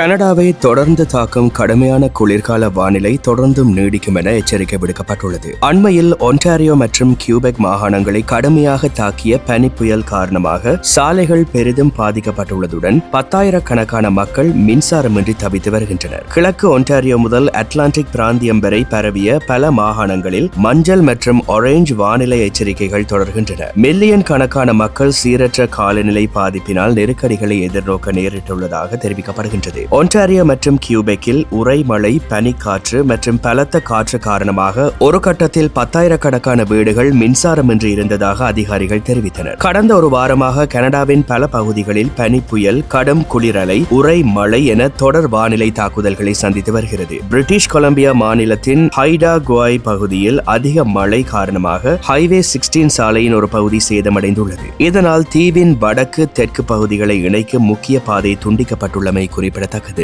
கனடாவை தொடர்ந்து தாக்கும் கடுமையான குளிர்கால வானிலை தொடர்ந்தும் நீடிக்கும் என எச்சரிக்கை விடுக்கப்பட்டுள்ளது. அண்மையில் ஒன்டாரியோ மற்றும் கியூபெக் மாகாணங்களை கடுமையாக தாக்கிய பனி புயல் காரணமாக சாலைகள் பெரிதும் பாதிக்கப்பட்டுள்ளதுடன் பத்தாயிரக்கணக்கான மக்கள் மின்சாரமின்றி தவித்து வருகின்றனர். கிழக்கு ஒன்டாரியோ முதல் அட்லாண்டிக் பிராந்தியம் வரை பரவிய பல மாகாணங்களில் மஞ்சள் மற்றும் ஒரேஞ்ச் வானிலை எச்சரிக்கைகள் தொடர்கின்றன. மில்லியன் கணக்கான மக்கள் சீரற்ற காலநிலை பாதிப்பினால் நெருக்கடிகளை எதிர்நோக்க நேரிட்டுள்ளதாக தெரிவிக்கப்படுகின்றது. ஒன்டாரியோ மற்றும் கியூபெக்கில் உறைமழை பனிக்காற்று மற்றும் பலத்த காற்று காரணமாக ஒரு கட்டத்தில் பத்தாயிரக்கணக்கான வீடுகள் மின்சாரமின்றி இருந்ததாக அதிகாரிகள் தெரிவித்தனர். கடந்த ஒரு வாரமாக கனடாவின் பல பகுதிகளில் பனி புயல் கடும் குளிரலை உறை மழை என தொடர் வானிலை தாக்குதல்களை சந்தித்து வருகிறது. பிரிட்டிஷ் கொலம்பியா மாநிலத்தின் ஹைடா குவாய் பகுதியில் அதிக மழை காரணமாக ஹைவே சிக்ஸ்டீன் சாலையின் ஒரு பகுதி சேதமடைந்துள்ளது. இதனால் தீவின் வடக்கு தெற்கு பகுதிகளை இணைக்கும் முக்கிய பாதை துண்டிக்கப்பட்டுள்ளமை குறிப்பிடத்தக்கது. takıdı.